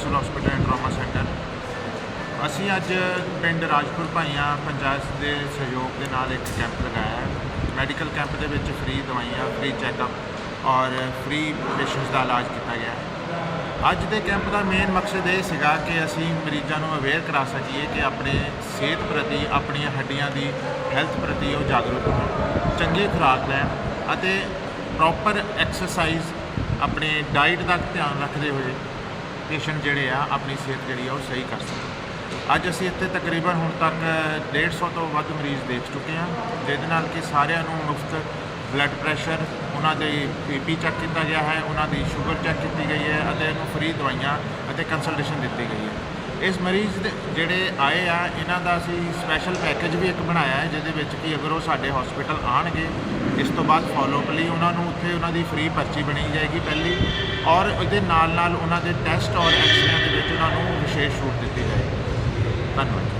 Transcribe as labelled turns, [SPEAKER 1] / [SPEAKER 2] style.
[SPEAKER 1] Civil hospital and trauma centre ਅਸੀਂ ਅੱਜ ਪਿੰਡ ਰਾਜਪੁਰ ਭਾਈਆਂ ਪੰਚਾਇਤ ਦੇ ਸਹਿਯੋਗ ਦੇ ਨਾਲ ਇੱਕ ਕੈਂਪ ਲਗਾਇਆ ਮੈਡੀਕਲ ਕੈਂਪ ਦੇ ਵਿੱਚ ਫ੍ਰੀ ਦਵਾਈਆਂ, ਫ੍ਰੀ ਚੈੱਕਅਪ ਔਰ ਫ੍ਰੀ ਪੇਸ਼ੈਂਟਸ ਦਾ ਇਲਾਜ ਕੀਤਾ ਗਿਆ ਹੈ। ਅੱਜ ਦੇ ਕੈਂਪ ਦਾ ਮੇਨ ਮਕਸਦ ਇਹ ਸੀਗਾ ਕਿ ਅਸੀਂ ਮਰੀਜ਼ਾਂ ਨੂੰ ਅਵੇਅਰ ਕਰਾ ਸਕੀਏ ਕਿ ਆਪਣੇ ਸਿਹਤ ਪ੍ਰਤੀ, ਆਪਣੀਆਂ ਹੱਡੀਆਂ ਦੀ ਹੈਲਥ ਪ੍ਰਤੀ ਉਹ ਜਾਗਰੂਕ ਹੋਣ। ਚੰਗੀ ਖੁਰਾਕ ਲੈਣ ਅਤੇ ਪ੍ਰੋਪਰ ਐਕਸਰਸਾਈਜ਼ ਆਪਣੇ ਡਾਈਟ ਦਾ ਧਿਆਨ ਰੱਖਦੇ ਹੋਏ ਪੇਸ਼ੈਂਟ ਜਿਹੜੇ ਆ, ਆਪਣੀ ਸਿਹਤ ਜਿਹੜੀ ਆ, ਉਹ ਸਹੀ ਕਰ ਸਕਣ। ਅੱਜ ਅਸੀਂ ਇੱਥੇ ਤਕਰੀਬਨ ਹੁਣ ਤੱਕ 150 ਤੋਂ ਵੱਧ ਮਰੀਜ਼ ਦੇਖ ਚੁੱਕੇ ਹਾਂ, ਜਿਹਦੇ ਨਾਲ ਕਿ ਸਾਰਿਆਂ ਨੂੰ ਮੁਫਤ ਬਲੱਡ ਪ੍ਰੈਸ਼ਰ ਉਹਨਾਂ ਦੇ ਬੀਪੀ ਚੈੱਕ ਕੀਤਾ ਗਿਆ ਹੈ, ਉਹਨਾਂ ਦੀ ਸ਼ੂਗਰ ਚੈੱਕ ਕੀਤੀ ਗਈ ਹੈ, ਅਤੇ ਇਹਨੂੰ ਫ੍ਰੀ ਦਵਾਈਆਂ ਅਤੇ ਕੰਸਲਟੇਸ਼ਨ ਦਿੱਤੀ ਗਈ ਹੈ। ਇਸ ਮਰੀਜ਼ ਦੇ ਜਿਹੜੇ ਆਏ ਆ, ਇਹਨਾਂ ਦਾ ਅਸੀਂ ਸਪੈਸ਼ਲ ਪੈਕੇਜ ਵੀ ਇੱਕ ਬਣਾਇਆ ਹੈ, ਜਿਹਦੇ ਵਿੱਚ ਕਿ ਅਗਰ ਉਹ ਸਾਡੇ ਹਸਪੀਟਲ ਆਣਗੇ ਇਸ ਤੋਂ ਬਾਅਦ ਫਾਲੋਅਪ ਲਈ ਉਹਨਾਂ ਨੂੰ ਉੱਥੇ ਉਹਨਾਂ ਦੀ ਫ੍ਰੀ ਪਰਚੀ ਬਣੀ ਜਾਏਗੀ ਪਹਿਲੀ ਔਰ ਉਹਦੇ ਨਾਲ ਨਾਲ ਉਹਨਾਂ ਦੇ ਟੈਸਟ ਔਰ ਐਕਸਰੇ ਦੇ ਵਿੱਚ ਉਹਨਾਂ ਨੂੰ ਵਿਸ਼ੇਸ਼ ਛੂਟ ਦਿੱਤੀ ਜਾਏਗੀ। ਧੰਨਵਾਦ